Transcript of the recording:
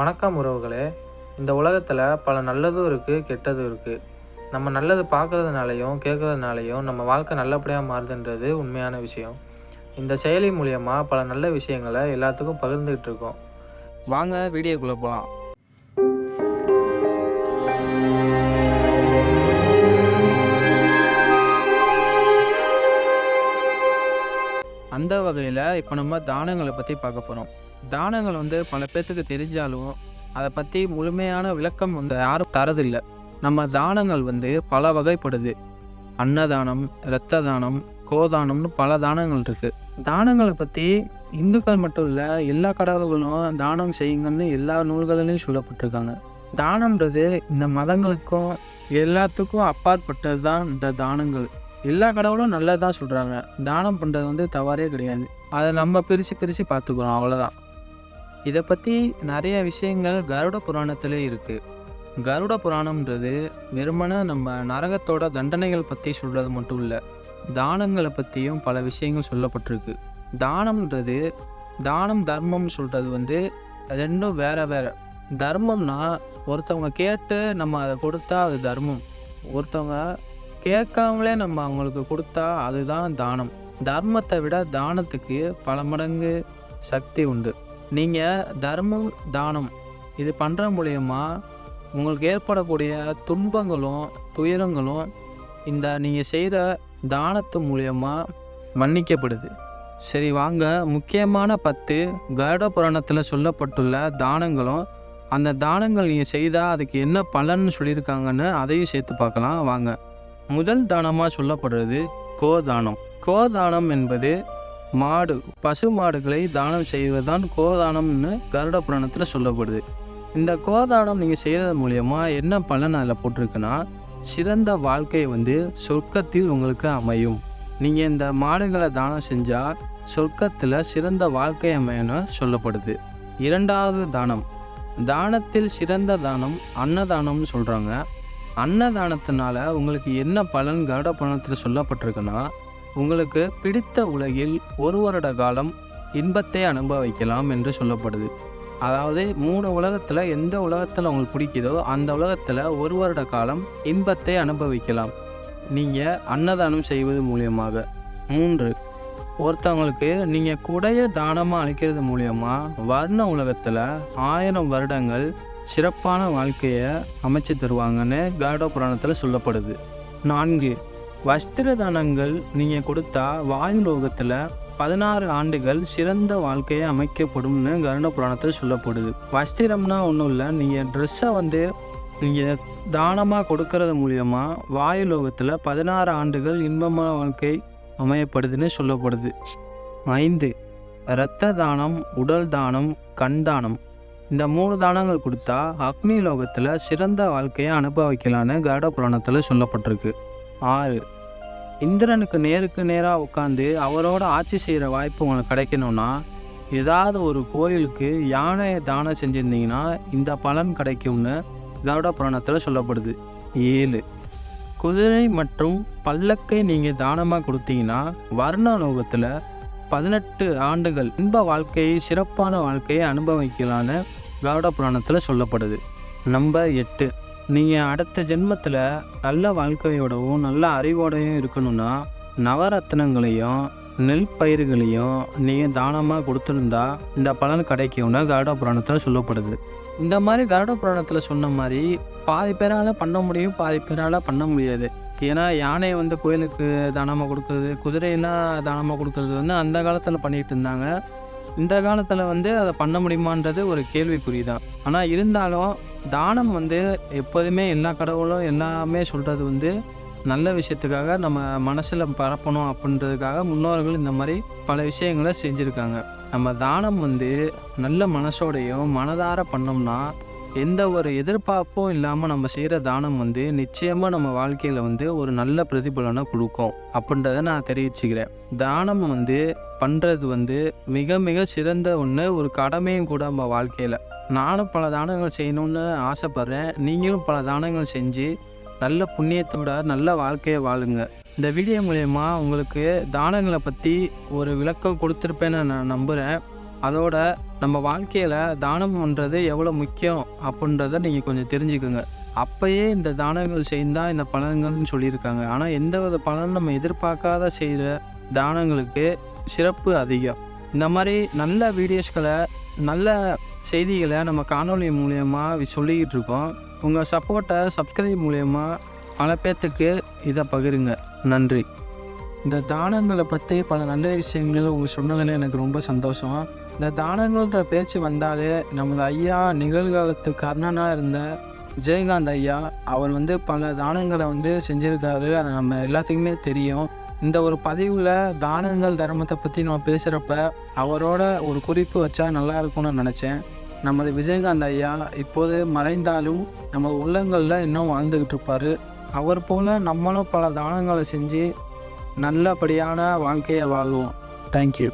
வணக்கம் உறவுகளே. இந்த உலகத்தில் பல நல்லதும் இருக்குது கெட்டதும் இருக்குது நம்ம நல்லது பார்க்குறதுனாலையும் கேட்குறதுனாலையும் நம்ம வாழ்க்கை நல்லபடியாக மாறுதுன்றது உண்மையான விஷயம். இந்த செயலி மூலியமாக பல நல்ல விஷயங்களை எல்லாத்துக்கும் பகிர்ந்துக்கிட்டு இருக்கோம். வாங்க வீடியோக்குள்ளே போகலாம் அந்த வகையில் இப்போ நம்ம தானங்களை பற்றி பார்க்க போகிறோம் தானங்கள் வந்து பல பேர்த்துக்கு தெரிஞ்சாலும் அதை பற்றி முழுமையான விளக்கம் வந்து யாரும் தரதில்லை. நம்ம தானங்கள் வந்து பல வகைப்படுது. அன்னதானம் இரத்த தானம் கோதானம்னு பல தானங்கள் இருக்குது தானங்களை பற்றி இந்துக்கள் மட்டும் இல்லை எல்லா கடவுள்களும் தானம் செய்யுங்கன்னு எல்லா நூல்களிலையும் சொல்லப்பட்டிருக்காங்க. தானம்ன்றது இந்த மதங்களுக்கும் எல்லாத்துக்கும் அப்பாற்பட்டது தான் இந்த தானங்கள். எல்லா கடவுளும் நல்லதான் சொல்கிறாங்க தானம் பண்ணுறது வந்து தவறே கிடையாது. அதை நம்ம பிரித்து பிரித்து பார்த்துக்குறோம் அவ்வளோதான் இதை பற்றி நிறைய விஷயங்கள் கருட புராணத்திலே இருக்குது கருட புராணம்ன்றது வெறுமனே நம்ம நரகத்தோட தண்டனைகள் பற்றி சொல்கிறது மட்டும் இல்லை தானங்களை பற்றியும் பல விஷயங்கள் சொல்லப்பட்டிருக்கு. தானம்ன்றது தானம் தர்மம்னு சொல்கிறது வந்து ரெண்டும் வேற வேற. தர்மம்னா ஒருத்தவங்க கேட்டு நம்ம அதை கொடுத்தா அது தர்மம். ஒருத்தவங்க கேட்காமலே நம்ம அவங்களுக்கு கொடுத்தா அதுதான் தானம். தர்மத்தை விட தானத்துக்கு பல மடங்கு சக்தி உண்டு. நீங்கள் தர்மம் தானம் இது பண்ணுற மூலயமா உங்களுக்கு ஏற்படக்கூடிய துன்பங்களும் துயரங்களும் இந்த நீங்கள் செய்கிற தானத்து மூலயமா மன்னிக்கப்படுது. சரி வாங்க. முக்கியமான பத்து கருட புராணத்தில் சொல்லப்பட்டுள்ள தானங்களும் அந்த தானங்கள் நீங்கள் செய்தால் அதுக்கு என்ன பலன்னு சொல்லியிருக்காங்கன்னு அதையும் சேர்த்து பார்க்கலாம். வாங்க. முதல் தானமாக சொல்லப்படுறது கோதானம். கோதானம் என்பது மாடு பசு மாடுகளை தானம் செய்வதுதான் கோதானம்னு கருட புராணத்தில் சொல்லப்படுது. இந்த கோதானம் நீங்கள் செய்கிறது மூலயமா என்ன பலன் அதில் போட்டிருக்குன்னா சிறந்த வாழ்க்கை வந்து சொர்க்கத்தில் உங்களுக்கு அமையும். நீங்கள் இந்த மாடுகளை தானம் செஞ்சால் சொர்க்கத்தில் சிறந்த வாழ்க்கை அமையன்னு சொல்லப்படுது. இரண்டாவது தானம். தானத்தில் சிறந்த தானம் அன்னதானம்னு சொல்கிறாங்க அன்னதானத்தினால உங்களுக்கு என்ன பலன் கருட புராணத்தில் சொல்லப்பட்டிருக்குன்னா உங்களுக்கு பிடித்த உலகில் ஒரு வருட காலம் இன்பத்தை அனுபவிக்கலாம் என்று சொல்லப்படுது. அதாவது மூணு உலகத்தில் எந்த உலகத்தில் உங்களுக்கு பிடிக்குதோ அந்த உலகத்தில் ஒரு வருட காலம் இன்பத்தை அனுபவிக்கலாம். நீங்கள் அன்னதானம் செய்வது மூலியமாக. மூன்று ஒருத்தவங்களுக்கு நீங்கள் குடைய தானமாக அளிக்கிறது மூலியமாக வர்ண உலகத்தில் ஆயிரம் வருடங்கள் சிறப்பான வாழ்க்கையை அமைச்சு தருவாங்கன்னு காடோ புராணத்தில் சொல்லப்படுது. நான்கு வஸ்திர தானங்கள் நீங்கள் கொடுத்தா வாயு லோகத்தில் பதினாறு ஆண்டுகள் சிறந்த வாழ்க்கையை அமைக்கப்படும்னு கருட புராணத்தில் சொல்லப்படுது. வஸ்திரம்னா ஒன்றும் இல்லை நீங்கள் ட்ரெஸ்ஸை வந்து நீங்கள் தானமாக கொடுக்கறது மூலியமாக வாயு லோகத்தில் பதினாறு ஆண்டுகள் இன்பமான வாழ்க்கை அமையப்படுதுன்னு சொல்லப்படுது. ஐந்து இரத்த தானம் உடல் தானம் கண் தானம். இந்த மூணு தானங்கள் கொடுத்தா அக்னி லோகத்தில் சிறந்த வாழ்க்கையை அனுபவிக்கலான்னு கருட புராணத்தில் சொல்லப்பட்டிருக்கு. ஆறு. இந்திரனுக்கு நேருக்கு நேராக உட்காந்து அவரோட ஆட்சி செய்கிற வாய்ப்பு உங்களுக்கு கிடைக்கணும்னா ஏதாவது ஒரு கோயிலுக்கு யானையை தானம் செஞ்சுருந்தீங்கன்னா இந்த பலன் கிடைக்கும்னு கருட புராணத்தில் சொல்லப்படுது. ஏழு. குதிரை மற்றும் பல்லக்கை நீங்கள் தானமாக கொடுத்தீங்கன்னா வர்ண லோகத்தில் பதினெட்டு ஆண்டுகள் இன்ப வாழ்க்கையை சிறப்பான வாழ்க்கையை அனுபவிக்கலான்னு கருட புராணத்தில் சொல்லப்படுது. நம்பர் எட்டு. நீங்கள் அடுத்த ஜென்மத்தில் நல்ல வாழ்க்கையோடவும் நல்ல அறிவோடையும் இருக்கணும்னா நவரத்னங்களையும் நெல் பயிர்களையும் நீங்கள் தானமாக கொடுத்துருந்தா இந்த பலன் கிடைக்கும்னு கருட புராணத்தில் சொல்லப்படுது. இந்த மாதிரி கருட புராணத்தில் சொன்ன மாதிரி பாதி பேரால் பண்ண முடியும் பாதி பேரால் பண்ண முடியாது. ஏன்னா யானை வந்து கோயிலுக்கு தானமாக கொடுக்குறது குதிரையெல்லாம் தானமாக கொடுக்குறது வந்து அந்த காலத்தில் பண்ணிகிட்டு இருந்தாங்க. இந்த காலத்தில் வந்து அதை பண்ண முடியுமான்றது ஒரு கேள்விக்குறி தான் ஆனால் இருந்தாலும் தானம் வந்து எப்போதுமே எல்லா கடவுளும் எல்லாமே சொல்கிறது வந்து நல்ல விஷயத்துக்காக நம்ம மனசில் பரப்பணும் அப்படின்றதுக்காக முன்னோர்கள் இந்த மாதிரி பல விஷயங்களை செஞ்சுருக்காங்க. நம்ம தானம் வந்து நல்ல மனசோடையும் மனதார பண்ணோம்னா எந்த ஒரு எதிர்பார்ப்பும் இல்லாமல் நம்ம செய்கிற தானம் வந்து நிச்சயமாக நம்ம வாழ்க்கையில் வந்து ஒரு நல்ல பிரதிபலனை கொடுக்கும் அப்படின்றத நான் தெரிவிச்சுக்கிறேன். தானம் வந்து பண்ணுறது வந்து மிக மிக சிறந்த ஒன்று ஒரு கடமையும் கூட நம்ம வாழ்க்கையில். நானும் பல தானங்கள் செய்யணும்னு ஆசைப்பட்றேன். நீங்களும் பல தானங்கள் செஞ்சு நல்ல புண்ணியத்தோட நல்ல வாழ்க்கையை வாழுங்க. இந்த வீடியோ மூலயமா உங்களுக்கு தானங்களை பற்றி ஒரு விளக்கம் கொடுத்துருப்பேன்னு நான் நம்புகிறேன் அதோட நம்ம வாழ்க்கையில் தானம் பண்ணுறது எவ்வளோ முக்கியம் அப்படின்றத நீங்கள் கொஞ்சம் தெரிஞ்சுக்கோங்க. அப்பயே இந்த தானங்கள் செய்தால் இந்த பலன்கள்னு சொல்லியிருக்காங்க. ஆனால் எந்த வித பலன் நம்ம எதிர்பார்க்காத செய்கிற தானங்களுக்கு சிறப்பு அதிகம். இந்த மாதிரி நல்ல வீடியோஸ்களை நல்ல செய்திகளை நம்ம காணொளி மூலயமா சொல்லிக்கிட்டு இருக்கோம் உங்கள் சப்போர்ட்டை சப்ஸ்கிரைப் மூலயமா பல பேர்த்துக்கு இதை பகிருங்க. நன்றி. இந்த தானங்களை பற்றி பல நல்ல விஷயங்கள் உங்கள் சொன்னதில் எனக்கு ரொம்ப சந்தோஷம். இந்த தானங்கள்ன்ற பேச்சு வந்தாலே நமது ஐயா நிகழ்காலத்து கர்ணனாக இருந்த விஜயகாந்த் ஐயா அவர் வந்து பல தானங்களை வந்து செஞ்சுருக்காரு. அது நம்ம எல்லாத்துக்குமே தெரியும். இந்த ஒரு பதிவில் தானங்கள் தர்மத்தை பற்றி நம்ம பேசுகிறப்ப அவரோட ஒரு குறிப்பு வச்சா நல்லா இருக்கும்னு நினச்சேன். நமது விஜயகாந்த் ஐயா இப்போது மறைந்தாலும் நம்ம உள்ளங்களில் இன்னும் வாழ்ந்துக்கிட்டு இருப்பார். அவர் போல் நம்மளும் பல தானங்களை செஞ்சு நல்லபடியான வாழ்க்கையை வாழ்வோம். தேங்க்யூ